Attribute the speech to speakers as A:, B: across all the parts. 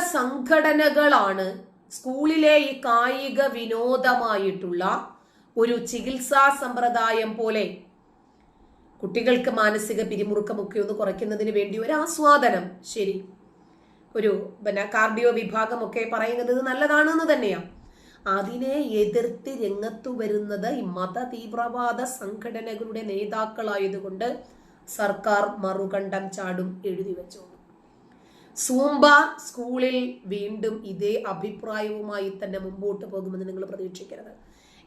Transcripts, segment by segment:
A: മതസംഘടനകളാണ് സ്കൂളിലെ ഈ കായിക വിനോദമായിട്ടുള്ള ഒരു ചികിത്സാ സമ്പ്രദായം പോലെ കുട്ടികൾക്ക് മാനസിക പിരിമുറുക്കമൊക്കെ ഒന്ന് കുറയ്ക്കുന്നതിന് വേണ്ടി ഒരു ആസ്വാദനം. ശരി. ഒരു പിന്നെ കാർഡിയോ വിഭാഗമൊക്കെ പറയുന്നത് നല്ലതാണെന്ന് തന്നെയാ. അതിനെ എതിർത്ത് രംഗത്തു വരുന്നത് ഈ മത തീവ്രവാദ സംഘടനകളുടെ നേതാക്കളായതുകൊണ്ട് സർക്കാർ മറുകണ്ഠം ചാടും എഴുതി വെച്ചോളൂ സൂംബ സ്കൂളിൽ വീണ്ടും ഇതേ അഭിപ്രായവുമായി തന്നെ മുമ്പോട്ട് പോകുമെന്ന് നിങ്ങൾ പ്രതീക്ഷിക്കരുത്.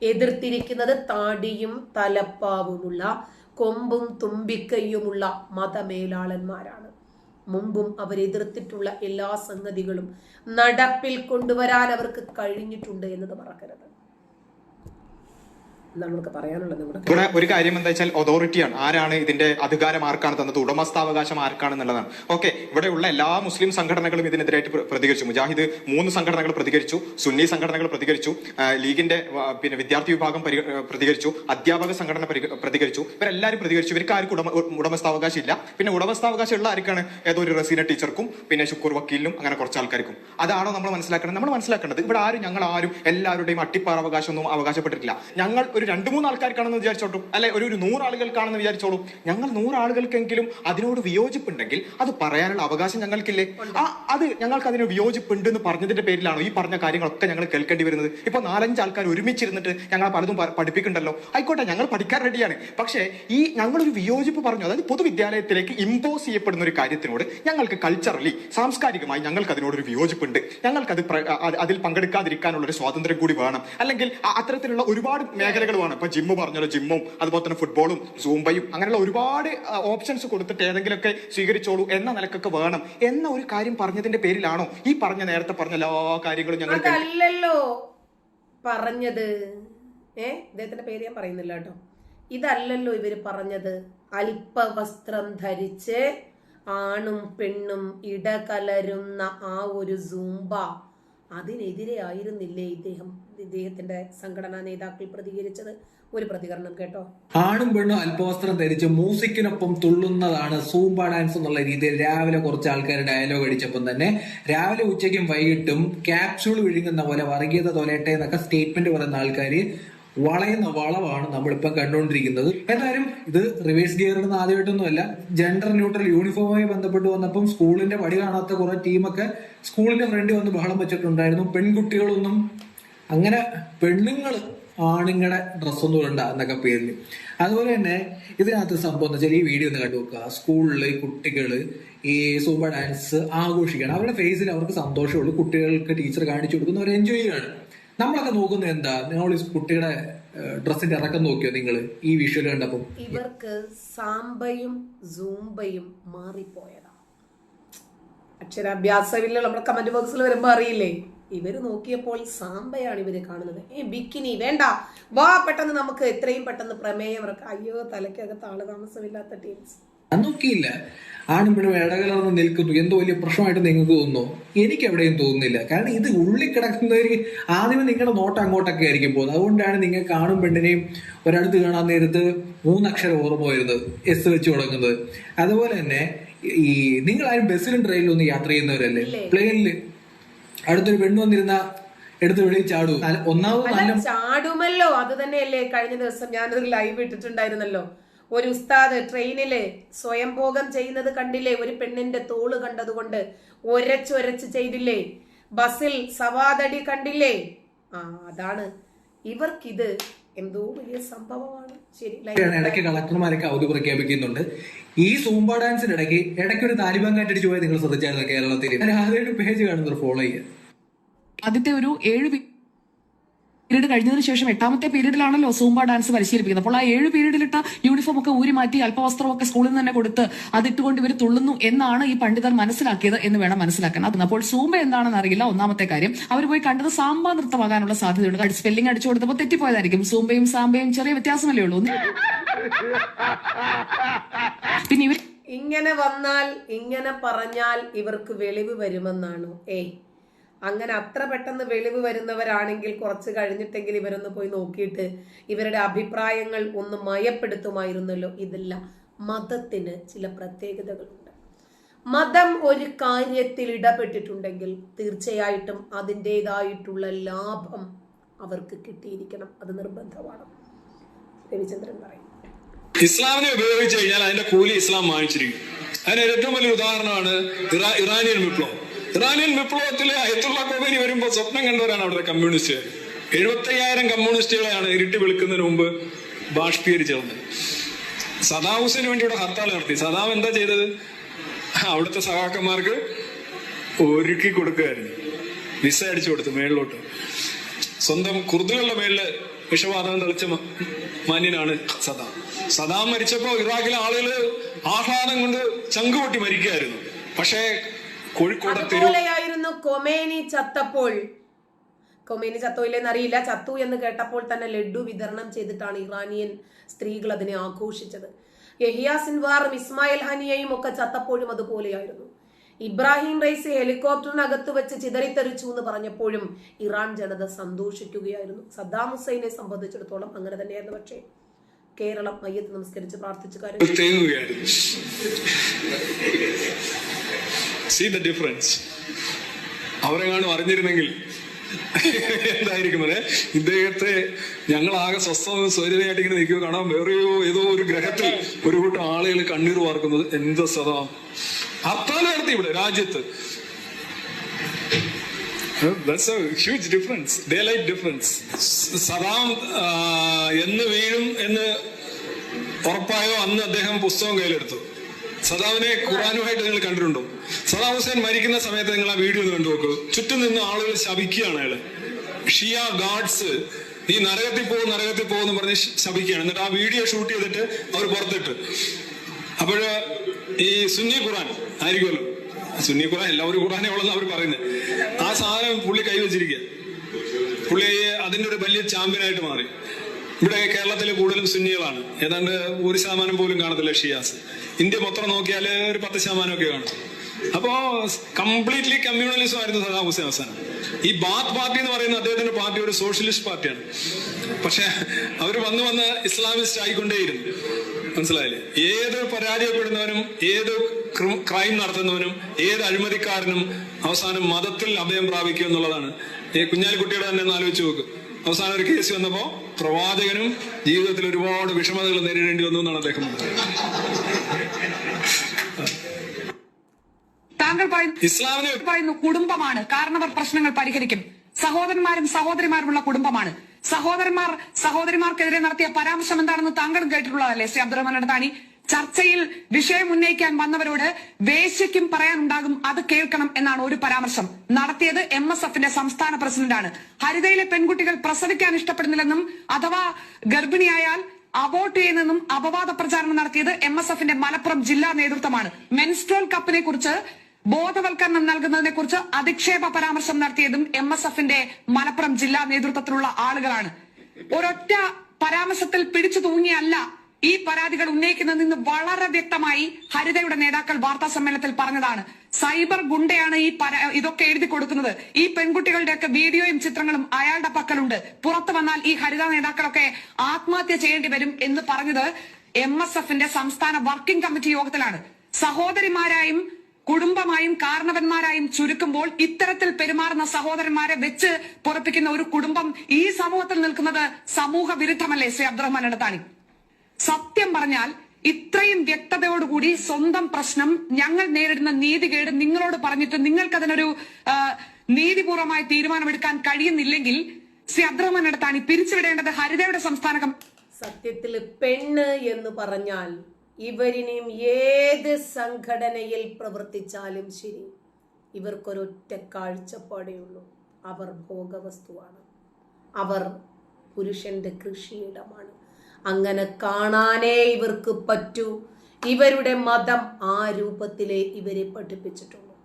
A: എതിർത്തിരിക്കുന്നത് താടിയും തലപ്പാവുമുള്ള കൊമ്പും തുമ്പിക്കൈയുമുള്ള മതമേലാളന്മാരാണ്. മുമ്പും അവരെതിർത്തിട്ടുള്ള എല്ലാ സംഗതികളും നടപ്പിൽ കൊണ്ടുവരാൻ അവർക്ക് കഴിഞ്ഞിട്ടുണ്ട് എന്നത് മറക്കരുത്. നമുക്ക് പറയാനുള്ളത് നമ്മുടെ
B: ഒരു കാര്യം എന്താ വെച്ചാൽ അതോറിറ്റിയാണ് ആരാണ് ഇതിന്റെ അധികാരം ആർക്കാണ് തന്നത്? ഉടമസ്ഥാവകാശം ആർക്കാണ് എന്നുള്ളതാണ്. ഓക്കെ ഇവിടെയുള്ള എല്ലാ മുസ്ലിം സംഘടനകളും ഇതിനെതിരായിട്ട് പ്രതികരിച്ചു. മുജാഹിദ് മൂന്ന് സംഘടനകൾ പ്രതികരിച്ചു. സുന്നി സംഘടനകൾ പ്രതികരിച്ചു. ലീഗിന്റെ പിന്നെ വിദ്യാർത്ഥി വിഭാഗം പ്രതികരിച്ചു. അധ്യാപക സംഘടന പരി- പ്രതികരിച്ചു. ഇവരെല്ലാവരും പ്രതികരിച്ചു. ഇവർക്ക് ആർക്കും ഉടമ ഉടമസ്ഥാവകാശം ഇല്ല. പിന്നെ ഉടമസ്ഥാവകാശം ഉള്ള ആർക്കാണ്? ഏതോ ഒരു റസീന ടീച്ചർക്കും പിന്നെ ശുക്കൂർ വക്കീലിനും അങ്ങനെ കുറച്ച് ആൾക്കാർക്കും. അതാണോ നമ്മൾ മനസ്സിലാക്കേണ്ടത്? നമ്മൾ മനസ്സിലാക്കേണ്ടത് ഇവിടെ ആരും ഞങ്ങൾ ആരും എല്ലാവരുടെയും അട്ടിപ്പാറ അവകാശമൊന്നും അവകാശപ്പെട്ടിട്ടില്ല. ഞങ്ങൾ ഒരു രണ്ട് മൂന്ന് ആൾക്കാർ ആൾക്കാർക്കാണെന്ന് വിചാരിച്ചോട്ടു. അല്ലെ ഒരു ഒരു നൂറ് ആളുകൾക്കാണെന്ന് വിചാരിച്ചോളൂ. ഞങ്ങൾ നൂറ് ആളുകൾക്കെങ്കിലും അതിനോട് വിയോജിപ്പുണ്ടെങ്കിൽ അത് പറയാനുള്ള അവകാശം ഞങ്ങൾക്കില്ലേ? ആ അത് ഞങ്ങൾക്ക് അതിന് വിയോജിപ്പുണ്ട് എന്ന് പറഞ്ഞതിന്റെ പേരിലാണോ ഈ പറഞ്ഞ കാര്യങ്ങളൊക്കെ ഞങ്ങൾ കേൾക്കേണ്ടി വരുന്നത്? ഇപ്പൊ നാലഞ്ച് ആൾക്കാർ ഒരുമിച്ചിരുന്നിട്ട് ഞങ്ങൾ പലതും പഠിപ്പിക്കണ്ടല്ലോ? ആയിക്കോട്ടെ ഞങ്ങൾ പഠിക്കാൻ റെഡിയാണ് പക്ഷേ ഈ ഞങ്ങളൊരു വിയോജിപ്പ് പറഞ്ഞു അതായത് പൊതുവിദ്യാലയത്തിലേക്ക് ഇമ്പോസ് ചെയ്യപ്പെടുന്ന ഒരു കാര്യത്തിനോട് ഞങ്ങൾക്ക് കൾച്ചറലി സാംസ്കാരികമായി ഞങ്ങൾക്ക് അതിനോടൊരു വിയോജിപ്പുണ്ട്. ഞങ്ങൾക്ക് അത് അതിൽ പങ്കെടുക്കാതിരിക്കാനുള്ള ഒരു സ്വാതന്ത്ര്യം കൂടി വേണം. അല്ലെങ്കിൽ അത്തരത്തിലുള്ള ഒരുപാട് മേഖലകൾ വേണം ഇപ്പൊ ജിമ്മ് പറഞ്ഞല്ലോ ജിമ്മും അതുപോലെ തന്നെ ഫുട്ബോളും സൂംബയും അങ്ങനെയുള്ള ഒരുപാട് ഓപ്ഷൻസ് കൊടുത്തിട്ട് ഏതെങ്കിലുമൊക്കെ സ്വീകരിച്ചോളൂ എന്ന നിലക്കൊക്കെ വേണം. എന്ന ഒരു കാര്യം പറഞ്ഞതിന്റെ പേരിലാണോ ഈ പറഞ്ഞ നേരത്തെ പറഞ്ഞ എല്ലാ കാര്യങ്ങളും ഞങ്ങൾ
A: അല്ലല്ലോ പറഞ്ഞത്. ഏ? ഇദ്ദേഹത്തിന്റെ പേര് ഞാൻ പറയുന്നില്ല കേട്ടോ. ഇതല്ലല്ലോ ഇവർ പറഞ്ഞത്. അല്പവസ്ത്രം ധരിച്ച് ആണും പെണ്ണും ഇടകലരുന്ന ആ ഒരു സൂംബ. അതിനെതിരെ ആയിരുന്നില്ലേ ഇദ്ദേഹം? ഇദ്ദേഹത്തിന്റെ സംഘടനാ നേതാക്കൾ പ്രതികരിച്ചത്? ഒരു പ്രതികരണം കേട്ടോ.
C: ആണും പെണ്ണും അല്പവസ്ത്രം ധരിച്ച് മ്യൂസിക്കിനൊപ്പം തുള്ളുന്നതാണ് സൂംബ ഡാൻസ് എന്നുള്ള രീതിയിൽ രാവിലെ കുറച്ച് ആൾക്കാർ ഡയലോഗ് അടിച്ചപ്പം തന്നെ രാവിലെ ഉച്ചയ്ക്കും വൈകിട്ടും ക്യാപ്സ്യൂൾ വിഴുങ്ങുന്ന പോലെ വർഗീയത തൊലയട്ടെ എന്നൊക്കെ സ്റ്റേറ്റ്മെന്റ് പറയുന്ന ആൾക്കാർ വളയുന്ന വളവാണ് നമ്മളിപ്പം കണ്ടുകൊണ്ടിരിക്കുന്നത്. എന്തായാലും ഇത് റിവേഴ്സ് ഗിയർ ഇടുന്ന ആദ്യമായിട്ടൊന്നുമല്ല. ജെൻഡർ ന്യൂട്രൽ യൂണിഫോമുമായി ബന്ധപ്പെട്ട് വന്നപ്പം സ്കൂളിന്റെ പടി കാണാത്ത കുറെ ടീമൊക്കെ സ്കൂളിന്റെ ഫ്രണ്ടിൽ വന്ന് ബഹളം വെച്ചിട്ടുണ്ടായിരുന്നു. പെൺകുട്ടികളൊന്നും അങ്ങനെ പെണ്ണുങ്ങൾ ആണുങ്ങളുടെ ഡ്രസ്സൊന്നും ഇടണ്ട എന്നൊക്കെ പേരിൽ അതുപോലെ തന്നെ ഇതിനകത്ത് സംഭവം എന്ന് വെച്ചാൽ ഈ വീഡിയോ ഒന്ന് കണ്ടു നോക്കുക. സ്കൂളിൽ കുട്ടികൾ ഈ സൂപ്പർ ഡാൻസ് ആഘോഷിക്കണം അവരുടെ ഫേസിൽ അവർക്ക് സന്തോഷമുള്ളൂ കുട്ടികൾക്ക് ടീച്ചർ കാണിച്ചു കൊടുക്കുന്നു അവർ എൻജോയ് ചെയ്യാണ് നമ്മളൊക്കെ നോക്കുന്നത് എന്താ? നിങ്ങൾ കുട്ടിയുടെ ഡ്രസ്സിന്റെ ഇറക്കം നോക്കിയോ നിങ്ങൾ ഈ വിഷ്വൽ കണ്ടപ്പോ?
A: ഇവർക്ക് സാമ്പയും സൂംബയും മാറിപ്പോയതാ. അക്ഷരാഭ്യാസമില്ല നമ്മുടെ കമന്റ് ബോക്സിൽ വരുമ്പോ അറിയില്ലേ? ഇവർ നോക്കിയപ്പോൾ സാമ്പയാണ് ഇവർ കാണുന്നത്. ഏ ബിക്കിനി വേണ്ട. വാ പെട്ടെന്ന് നമുക്ക് എത്രയും പെട്ടെന്ന് പ്രമേയം അയ്യോ തലയ്ക്കകത്ത് ആൾ താമസമില്ലാത്ത ടീംസ്
C: ഞാൻ നോക്കിയില്ല ആണും പെണ്ണും ഇടകലർന്ന് നിൽക്കുന്നു. എന്തോ വലിയ പ്രശ്നമായിട്ട് നിങ്ങൾക്ക് തോന്നുന്നു. എനിക്ക് എവിടെയും തോന്നുന്നില്ല. കാരണം ഇത് ഉള്ളിൽ കിടക്കുന്നവർ ആദ്യമേ നിങ്ങളുടെ നോട്ടം അങ്ങോട്ടൊക്കെ ആയിരിക്കും പോകുന്നത്. അതുകൊണ്ടാണ് നിങ്ങൾക്ക് ആണും പെണ്ണിനെയും ഒരടുത്ത് കാണാൻ നേരത്ത് മൂന്നക്ഷരം ഓർമ്മ വരുന്നത്. എസ് വെച്ച് തുടങ്ങുന്നത്. അതുപോലെ തന്നെ ഈ നിങ്ങൾ ആരും ബസ്സിലും ട്രെയിനിലും ഒന്നും യാത്ര ചെയ്യുന്നവരല്ലേ? പ്ലെയിനിൽ അടുത്തൊരു പെണ്ണ് വന്നിരുന്ന എടുത്ത് വെളിയിൽ ചാടൂ. ഒന്നാമത്
A: ചാടുമല്ലോ. അത് തന്നെയല്ലേ കഴിഞ്ഞ ദിവസം ഞാനൊരു ലൈവ് ഇട്ടിട്ടുണ്ടായിരുന്നല്ലോ. ഒരു ഉസ്താദ് ട്രെയിനിൽ സ്വയംഭോഗം ചെയ്യുന്നത് കണ്ടില്ലേ? ഒരു പെണ്ണിന്റെ തോൾ കണ്ടതുകൊണ്ട് ഒരച്ചൊരച്ച് ചെയ്തില്ലേ? ബസ്സിൽ സവാദടി കണ്ടില്ലേ? ആ അതാണ്. ഇവർക്കിത് എന്തോ വലിയ സംഭവമാണ്. ശരി
C: ഇടയ്ക്ക് കളക്ടർമാരൊക്കെ അവധി പ്രഖ്യാപിക്കുന്നുണ്ട്. ഈ സൂംബ ഡാൻസിന് ഇടയ്ക്ക് ഇടയ്ക്ക് ഒരു താലിബാൻ കാറ്റടിച്ച് പോയത് നിങ്ങൾ ശ്രദ്ധിച്ചായിരുന്നു കേരളത്തിൽ? പേജ് കാണുന്നത് ഫോളോ ചെയ്യുക
D: ആദ്യത്തെ ഒരു ഏഴ് പീരീഡ് കഴിഞ്ഞതിന് ശേഷം എട്ടാമത്തെ പീരീഡിലാണല്ലോ സൂംബ ഡാൻസ് പരിശീലിപ്പിക്കുന്നത്. അപ്പോൾ ആ ഏഴ് പീരീഡിലിട്ട യൂണിഫോം ഒക്കെ ഊരി മാറ്റി അല്പവസ്ത്രമൊക്കെ സ്കൂളിൽ നിന്ന് തന്നെ കൊടുത്ത് അതിട്ടുകൊണ്ട് ഇവർ തുള്ളുന്നു എന്നാണ് ഈ പണ്ഡിതർ മനസ്സിലാക്കിയത് എന്ന് വേണം മനസ്സിലാക്കാൻ. അത് അപ്പോൾ സൂംബ എന്താണെന്ന് അറിയില്ല. ഒന്നാമത്തെ കാര്യം അവർ പോയി കണ്ടത് സാമ്പ നൃത്തമാകാനുള്ള സാധ്യതയുണ്ട്. സ്പെല്ലിംഗ് അടിച്ചു കൊടുത്തപ്പോൾ തെറ്റിപ്പോയതായിരിക്കും. സൂംബയും സാമ്പയും ചെറിയ വ്യത്യാസമല്ലേ ഉള്ളൂ? പിന്നെ ഇവർ
A: ഇങ്ങനെ വന്നാൽ ഇങ്ങനെ പറഞ്ഞാൽ ഇവർക്ക് വെളിവ് വരുമെന്നാണോ? ഏയ് അങ്ങനെ അത്ര പെട്ടെന്ന് വെളിവ് വരുന്നവരാണെങ്കിൽ കുറച്ച് കഴിഞ്ഞിട്ടെങ്കിൽ ഇവരൊന്ന് പോയി നോക്കിയിട്ട് ഇവരുടെ അഭിപ്രായങ്ങൾ ഒന്ന് മയപ്പെടുത്തുമായിരുന്നല്ലോ. ഇതല്ല മതത്തിന് ചില പ്രത്യേകതകളുണ്ട്. മതം ഒരു കാര്യത്തിൽ ഇടപെട്ടിട്ടുണ്ടെങ്കിൽ തീർച്ചയായിട്ടും അതിന്റെതായിട്ടുള്ള ലാഭം അവർക്ക് കിട്ടിയിരിക്കണം. അത് നിർബന്ധമാണ്. രവിചന്ദ്രൻ പറയും.
E: ഇസ്ലാമിനെ ഉപയോഗിച്ച് കഴിഞ്ഞാൽ അതിന്റെ കൂലി ഇസ്ലാം വാങ്ങിച്ചിരിക്കും അതിന് ഏറ്റവും വലിയ ഉദാഹരണമാണ് ഇറാനിയൻ വിപ്ലവം. ഇറാനിയൻ വിപ്ലവത്തിൽ അയത്തുള്ള കോമേനി വരുമ്പോൾ സ്വപ്നം കണ്ടവരാണ് അവിടുത്തെ കമ്മ്യൂണിസ്റ്റുകാർ എഴുപത്തയ്യായിരം കമ്മ്യൂണിസ്റ്റുകളെയാണ് ഇരുട്ടി വെളുക്കുന്നതിന് മുമ്പ് ബാഷ്പീകരിച്ചത് സദാം ഹുസൈന് വേണ്ടി ഇവിടെ ഹർത്താൽ നടത്തി. സദാം എന്താ ചെയ്തത്? അവിടുത്തെ സഹാക്കന്മാർക്ക് ഒരുക്കി കൊടുക്കുകയായിരുന്നു. വിസ അടിച്ചു കൊടുത്തു മേളിലോട്ട്. സ്വന്തം കുർദുകളുടെ മേളിൽ വിഷവാതകം തളിച്ച മാന്യനാണ് സദാം സദാം മരിച്ചപ്പോ ഇറാഖിലെ ആളുകൾ ആഹ്ലാദം കൊണ്ട് ചങ്കുപൊട്ടി മരിക്കുകയായിരുന്നു. പക്ഷേ കോഴിക്കോട്
A: അതുപോലെയായിരുന്നു കൊമേനി ചത്തപ്പോൾ. കൊമേനി ചത്തോ ഇല്ലെന്ന് അറിയില്ല ചത്തു എന്ന് കേട്ടപ്പോൾ തന്നെ ലഡു വിതരണം ചെയ്തിട്ടാണ് ഇറാനിയൻ സ്ത്രീകൾ അതിനെ ആഘോഷിച്ചത്. യഹിയ സിൻവാറും ഇസ്മായിൽ ഹനിയയും ഒക്കെ ചത്തപ്പോഴും അതുപോലെയായിരുന്നു. ഇബ്രാഹിം റൈസ് ഹെലികോപ്റ്ററിനകത്ത് വെച്ച് ചിതറിത്തെറിച്ചു എന്ന് പറഞ്ഞപ്പോഴും ഇറാൻ ജനത സന്തോഷിക്കുകയായിരുന്നു. സദ്ദാം ഹുസൈനെ സംബന്ധിച്ചിടത്തോളം അങ്ങനെ തന്നെയായിരുന്നു പക്ഷേ. കേരളം മയ്യത്ത് നമസ്കരിച്ച് പ്രാർത്ഥിച്ചു കാര്യം
E: അവരെങ്ങാനും അറിഞ്ഞിരുന്നെങ്കിൽ എന്തായിരിക്കും ഇദ്ദേഹത്തെ ഞങ്ങൾ ആകെ സ്വസ്ഥവും സ്വൈര്യതയായിട്ട് ഇങ്ങനെ നിൽക്കുക കാണാം വേറെയോ ഏതോ ഒരു ഗ്രഹത്തിൽ ഒരു കൂട്ടം ആളുകൾ കണ്ണീർ വാർക്കുന്നത് എന്ത് സദാ. ഹർത്താൽ നടത്തി ഇവിടെ രാജ്യത്ത്. That's huge difference day light difference സദാം എന്ന് വീഴും എന്ന് ഉറപ്പായോ? അന്ന് അദ്ദേഹം പുസ്തകം കയ്യിലെടുത്തു. സദാമിനെ ഖുറാനുമായിട്ട് നിങ്ങൾ കണ്ടിട്ടുണ്ടോ? സദാം ഹുസൈൻ മരിക്കുന്ന സമയത്ത് നിങ്ങൾ ആ വീഡിയോ ഒന്ന് നോക്കൂ. ചുറ്റും നിന്ന് ആളുകൾ ശപിക്കുകയാണ് അയാൾ. ഷിയ ഗാഡ്സ് നീ നരകത്തിൽ പോകും നരകത്തിൽ പോകും എന്ന് പറഞ്ഞ് ശപിക്കുകയാണ്. എന്നിട്ട് ആ വീഡിയോ ഷൂട്ട് ചെയ്തിട്ട് അവർ പുറത്തിട്ട്. അപ്പോഴ് ഈ സുന്നി ഖുറാൻ ആയിരിക്കുമല്ലോ. സുന്നി ഖുറാൻ എല്ലാവരും ഖുറാനെ ഉള്ളെന്ന് അവർ പറയുന്നത് സാധനം പുള്ളി കൈവച്ചിരിക്കുക പുള്ളി അതിന്റെ ഒരു വലിയ ചാമ്പ്യനായിട്ട് മാറി. ഇവിടെ കേരളത്തിൽ കൂടുതലും സുന്നികളാണ്. ഏതാണ്ട് ഒരു ശതമാനം പോലും കാണത്തില്ല ഷിയാസ്. ഇന്ത്യ മൊത്തം നോക്കിയാൽ ഒരു പത്ത് ശതമാനം ഒക്കെ കാണും. അപ്പോ കംപ്ലീറ്റ്ലി കമ്മ്യൂണലിസം ആയിരുന്നു സദാം ഹുസൈൻ അവസാനം. ഈ ബാത്ത് പാർട്ടി എന്ന് പറയുന്ന അദ്ദേഹത്തിന്റെ പാർട്ടി ഒരു സോഷ്യലിസ്റ്റ് പാർട്ടിയാണ്. പക്ഷെ അവർ വന്ന് വന്ന് ഇസ്ലാമിസ്റ്റ് ആയിക്കൊണ്ടേയിരുന്നു. മനസ്സിലായില്ലേ? ഏത് പരാജയപ്പെടുന്നവനും ഏത് ക്രൈം നടത്തുന്നവനും ഏത് അഴിമതിക്കാരനും അവസാനം മതത്തിൽ അഭയം പ്രാപിക്കും എന്നുള്ളതാണ്. ഈ കുഞ്ഞാലിക്കുട്ടിയുടെ തന്നെ ഒന്ന് ആലോചിച്ച് നോക്ക്. അവസാനം ഒരു കേസ് വന്നപ്പോ പ്രവാചകനും ജീവിതത്തിൽ ഒരുപാട് വിഷമതകൾ നേരിടേണ്ടി വന്നു എന്നാണ് അദ്ദേഹം
D: താങ്കൾ
E: ഇസ്ലാമിനെ
D: പറയുന്നു കുടുംബമാണ്. കാരണവർ പ്രശ്നങ്ങൾ പരിഹരിക്കും. സഹോദരന്മാരും സഹോദരിമാരുമുള്ള കുടുംബമാണ്. സഹോദരന്മാർ സഹോദരിമാർക്കെതിരെ നടത്തിയ പരാമർശം എന്താണെന്ന് താങ്കൾ കേട്ടിട്ടുള്ളതല്ലേ? ശ്രീ അബ്ദുറഹ്മാൻ അടുത്താണി ചർച്ചയിൽ വിഷയം ഉന്നയിക്കാൻ വന്നവരോട് വേശ്യയ്ക്കും പറയാനുണ്ടാകും അത് കേൾക്കണം എന്നാണ് ഒരു പരാമർശം നടത്തിയത് എം എസ് എഫിന്റെ സംസ്ഥാന പ്രസിഡന്റാണ്. ഹരിതയിലെ പെൺകുട്ടികൾ പ്രസവിക്കാൻ ഇഷ്ടപ്പെടുന്നില്ലെന്നും അഥവാ ഗർഭിണിയായാൽ അബോട്ട് ചെയ്യുന്നെന്നും അപവാദ പ്രചാരണം നടത്തിയത് എം എസ് എഫിന്റെ മലപ്പുറം ജില്ലാ നേതൃത്വമാണ്. മെൻസ്ട്രോൾ കപ്പിനെ കുറിച്ച് ബോധവൽക്കരണം നൽകുന്നതിനെ കുറിച്ച് അധിക്ഷേപ പരാമർശം നടത്തിയതും എം എസ് എഫിന്റെ മലപ്പുറം ജില്ലാ നേതൃത്വത്തിലുള്ള ആളുകളാണ്. ഒരൊറ്റ പരാമർശത്തിൽ പിടിച്ചു തൂങ്ങിയല്ല ഈ പരാതികൾ ഉന്നയിക്കുന്നതെന്ന് വളരെ വ്യക്തമായി ഹരിതയുടെ നേതാക്കൾ വാർത്താ സമ്മേളനത്തിൽ പറഞ്ഞതാണ്. സൈബർ ഗുണ്ടയാണ് ഈ ഇതൊക്കെ എഴുതി കൊടുക്കുന്നത്. ഈ പെൺകുട്ടികളുടെയൊക്കെ വീഡിയോയും ചിത്രങ്ങളും അയാളുടെ പക്കലുണ്ട്. പുറത്തു വന്നാൽ ഈ ഹരിത നേതാക്കളൊക്കെ ആത്മഹത്യ ചെയ്യേണ്ടി വരും എന്ന് പറഞ്ഞത് എം എസ് എഫിന്റെ സംസ്ഥാന വർക്കിംഗ് കമ്മിറ്റി യോഗത്തിലാണ്. സഹോദരിമാരായും കുടുംബമായും കാരണവന്മാരായും ചുരുക്കുമ്പോൾ ഇത്തരത്തിൽ പെരുമാറുന്ന സഹോദരന്മാരെ വെച്ച് പുറപ്പിക്കുന്ന ഒരു കുടുംബം ഈ സമൂഹത്തിൽ നിൽക്കുന്നത് സമൂഹ വിരുദ്ധമല്ലേ ശ്രീ അബ്ദുറഹ്മാൻ എടത്താണി സത്യം പറഞ്ഞാൽ ഇത്രയും വ്യക്തതയോടുകൂടി സ്വന്തം പ്രശ്നം ഞങ്ങൾ നേരിടുന്ന നീതികേട് നിങ്ങളോട് പറഞ്ഞിട്ട് നിങ്ങൾക്ക് അതിനൊരു നീതിപൂർവമായ തീരുമാനമെടുക്കാൻ കഴിയുന്നില്ലെങ്കിൽ ശ്രീ അബ്ദുറഹ്മാൻ എടത്താണി പിരിച്ചുവിടേണ്ടത് ഹരിതയുടെ സംസ്ഥാന
A: സത്യത്തിൽ പെണ്ണ് എന്ന് പറഞ്ഞാൽ ഇവരിനിയും ഏത് സംഘടനയിൽ പ്രവർത്തിച്ചാലും ശരി. ഇവർക്കൊരൊറ്റ കാഴ്ചപ്പാടേ ഉള്ളൂ. അവർ ഭോഗവസ്തുവാണ്. അവർ പുരുഷന്റെ കൃഷിയിടമാണ്. അങ്ങനെ കാണാനേ ഇവർക്ക് പറ്റൂ. ഇവരുടെ മതം ആ രൂപത്തിലേ ഇവരെ പഠിപ്പിച്ചിട്ടുള്ളൂ.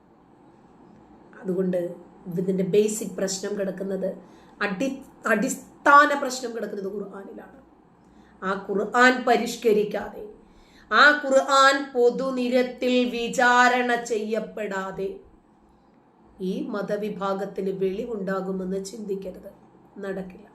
A: അതുകൊണ്ട് ഇതിന്റെ ബേസിക് പ്രശ്നം കിടക്കുന്നത് അടി അടിസ്ഥാന പ്രശ്നം കിടക്കുന്നത് ഖുർആാനിലാണ്. ആ ഖുർആൻ പരിഷ്കരിക്കാതെ ആ ഖുർആൻ പൊതുനിരത്തിൽ വിചാരണ ചെയ്യപ്പെടാതെ ഈ മതവിഭാഗത്തിന് വെളിവുണ്ടാകുമെന്ന് ചിന്തിക്കരുത്. നടക്കില്ല.